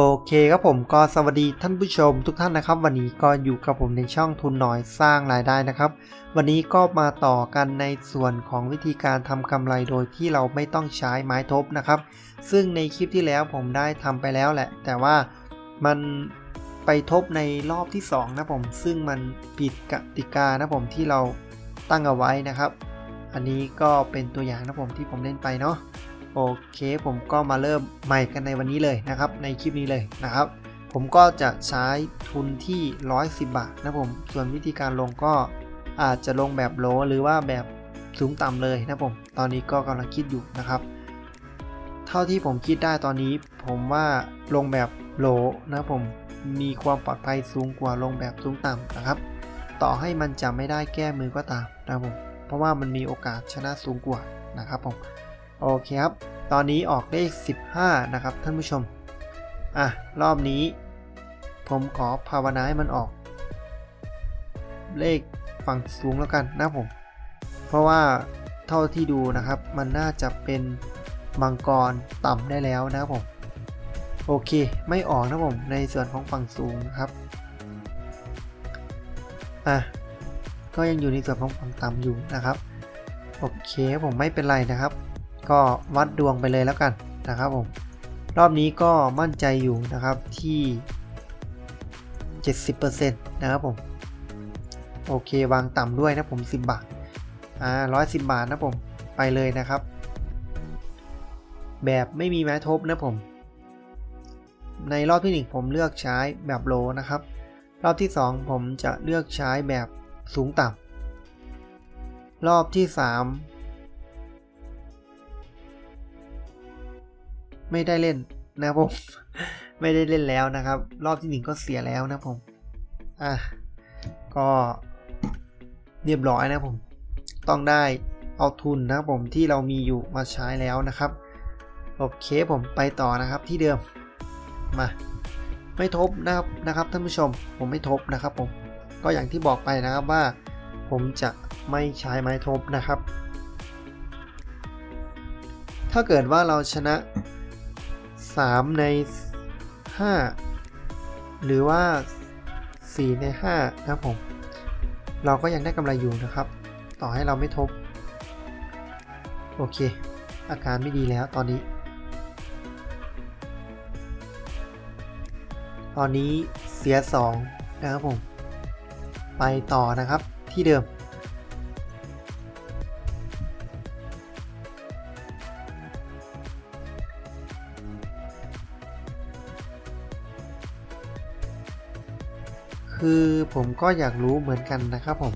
โอเคครับผมก็สวัสดีท่านผู้ชมทุกท่านนะครับ วันนี้ก็อยู่กับผมในช่องทุนน้อยสร้างรายได้นะครับ วันนี้ก็มาต่อกันในส่วนของวิธีการทำกำไรโดยที่เราไม่ต้องใช้ไม้ทบนะครับ ซึ่งในคลิปที่แล้วผมได้ทำไปแล้วแหละ แต่ว่ามันไปทบในรอบที่ 2 นะผมซึ่งมันผิดกติกานะผมที่เราตั้งเอาไว้นะครับ อันนี้ก็เป็นตัวอย่างนะผมที่ผมเล่นไปเนาะ โอเคผมก็มาเริ่มใหม่กันในวันนี้เลยนะครับในคลิปนี้เลยนะครับ ผมก็จะใช้ทุนที่ 110 บาทนะผมส่วนวิธีการลงก็อาจจะลงแบบโลหรือว่าแบบสูงต่ำเลยนะผมตอนนี้ก็กำลังคิดอยู่นะครับ เท่าที่ผมคิดได้ตอนนี้ ผมว่าลงแบบโลนะผมมีความปลอดภัยสูงกว่าลงแบบสูงต่ำนะครับ ต่อให้มันจะไม่ได้แก้มือก็ตามนะผมเพราะว่ามันมีโอกาสชนะสูงกว่านะครับผม โอเคครับ ตอนนี้ออกเลข 15 นะครับท่านผู้ชม อะ รอบนี้ ผมขอภาวนาให้มันออก เลขฝั่งสูงแล้วกันนะผม เพราะว่าเท่าที่ดูนะครับ มันน่าจะเป็นมังกรต่ำได้แล้วนะครับผม โอเค ไม่ออกนะผมในส่วนของฝั่งสูงนะครับอะก็ยังอยู่ในส่วนของฝั่งต่ำอยู่นะครับ โอเคผมไม่เป็นไรนะครับ ก็วัดดวงไปเลยแล้วกันนะครับผมรอบนี้ก็มั่นใจอยู่นะครับที่ 70%นะครับผม โอเควางต่ำด้วยนะผม 10 บาท อ่า110บาทนะผมไปเลยนะครับ แบบไม่มีไม้ทบนะผม ในรอบที่ 1 ผมเลือกใช้แบบโลนะครับ รอบที่ 2 ผมจะเลือกใช้แบบสูงต่ำรอบที่ 3 ไม่ได้เล่นนะผม ไม่ได้เล่นแล้วนะครับ รอบที่หนึ่งก็เสียแล้วนะผม อะ ก็เรียบร้อยนะผม ต้องได้เอาทุนนะผมที่เรามีอยู่มาใช้แล้วนะครับ โอเคผมไปต่อนะครับที่เดิม มา ไม่ทบนะครับนะครับท่านผู้ชม ผมไม่ทบนะครับผม ก็อย่างที่บอกไปนะครับว่า ผมจะไม่ใช้ไม้ทบนะครับ ถ้าเกิดว่าเราชนะ 3 ใน 5 หรือว่า 4 ใน 5 นะครับผม เราก็ยังได้กำไรอยู่นะครับ ต่อให้เราไม่ทบ โอเค อาการไม่ดีแล้วตอนนี้ ตอนนี้เสีย 2 นะครับผม ไปต่อนะครับที่เดิม คือผมก็อยากรู้เหมือนกันนะครับผม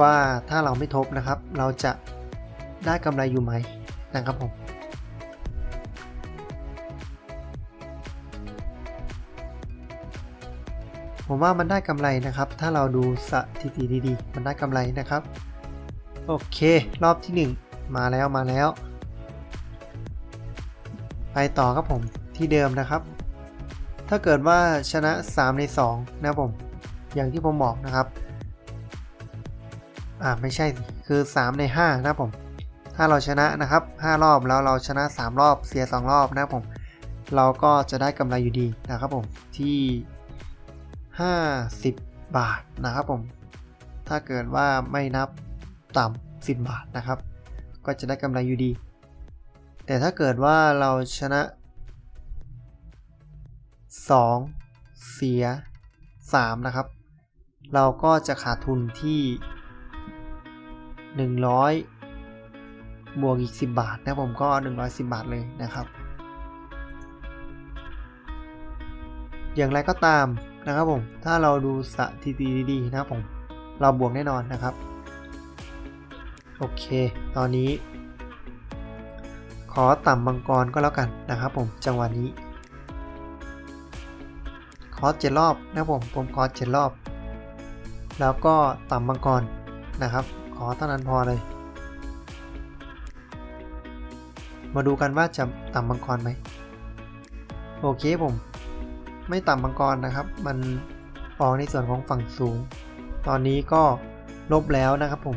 ว่าถ้าเราไม่ทบนะครับ เราจะได้กำไรอยู่ไหมนะครับผมผมว่ามันได้กำไรนะครับ ถ้าเราดูสถิติดีๆ มันได้กำไรนะครับ โอเค รอบที่ 1 มาแล้วมาแล้ว ไปต่อครับผมที่เดิมนะครับ ถ้าเกิดว่าชนะ 3 ใน2นะครับผม อย่างที่ผมบอกนะครับ อ่าไม่ใช่คือ 3 ใน 5 นะครับผม ถ้าเราชนะนะครับ 5 รอบแล้วเราชนะ 3 รอบเสีย 2 รอบนะครับผม เราก็จะได้กำไรอยู่ดีนะครับผมที่ 50 บาทนะครับผม ถ้าเกิดว่าไม่นับต่ำ10 บาทนะครับ ก็จะได้กำไรอยู่ดี แต่ถ้าเกิดว่าเราชนะ 2 เสีย 3 นะครับ เราก็จะขาดทุนที่ 100 บวกอีก 10 บาทนะผมก็ 110 บาทเลยนะครับ อย่างไรก็ตามนะครับผมถ้าเราดูสถิติดีๆนะครับผมเราบวกแน่นอนนะครับ โอเค ตอนนี้ ขอต่ำมังกรก็แล้วกันนะครับผมจังหวะนี้คอร์สเจ็ดรอบนะผมผมคอร์สเจ็ดรอบ แล้วก็ต่ำมังกรนะครับขอเท่านั้นพอเลย มาดูกันว่าจะต่ำมังกรไหมโอเคผม ไม่ต่ำมังกรนะครับ มันออกในส่วนของฝั่งสูง ตอนนี้ก็ลบแล้วนะครับผม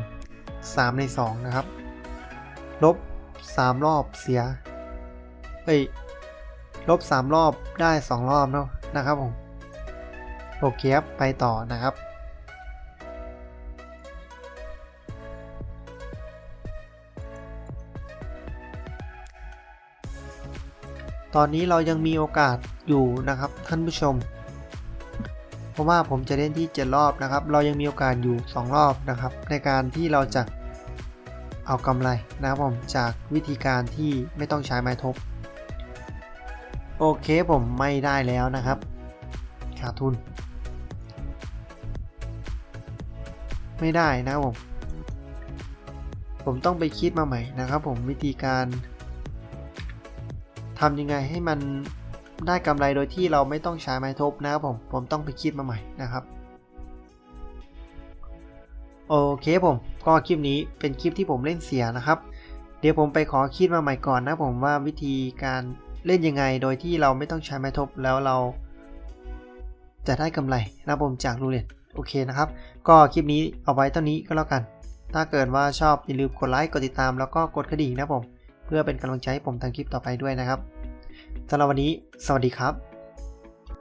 3 ใน 2 นะครับ ลบ 3 รอบเสียเอ้ยลบ 3 รอบได้ 2 รอบเนาะนะครับผมโอเคครับไปต่อนะครับ ตอนนี้เรายังมีโอกาสอยู่นะครับท่านผู้ชม เพราะว่าผมจะเล่นที่ 7 รอบนะครับ เรายังมีโอกาสอยู่ 2 รอบนะครับ ในการที่เราจะเอากำไรนะครับผมจากวิธีการที่ไม่ต้องใช้ไม้ทบ โอเคผมไม่ได้แล้วนะครับขาดทุน ไม่ได้นะครับผม ผมต้องไปคิดมาใหม่นะครับผมวิธีการ ทำยังไงให้มันได้กำไรโดยที่เราไม่ต้องใช้ไม้ทบนะครับผม ผมต้องไปคิดมาใหม่นะครับ โอเคผม ก็คลิปนี้เป็นคลิปที่ผมเล่นเสียนะครับ เดี๋ยวผมไปขอคิดมาใหม่ก่อนนะผมว่าวิธีการเล่นยังไงโดยที่เราไม่ต้องใช้ไม้ทบแล้วเรา จะได้กำไรนะผมจากรูเล็ตโอเคนะครับ ก็คลิปนี้เอาไว้เท่านี้ก็แล้วกัน ถ้าเกิดว่าชอบอย่าลืมกดไลค์ กดติดตามแล้วก็กดกระดิ่งนะผม เพื่อเป็นกำลังใจให้ผมทำคลิปต่อไปด้วยนะครับสำหรับวันนี้ สวัสดีครับ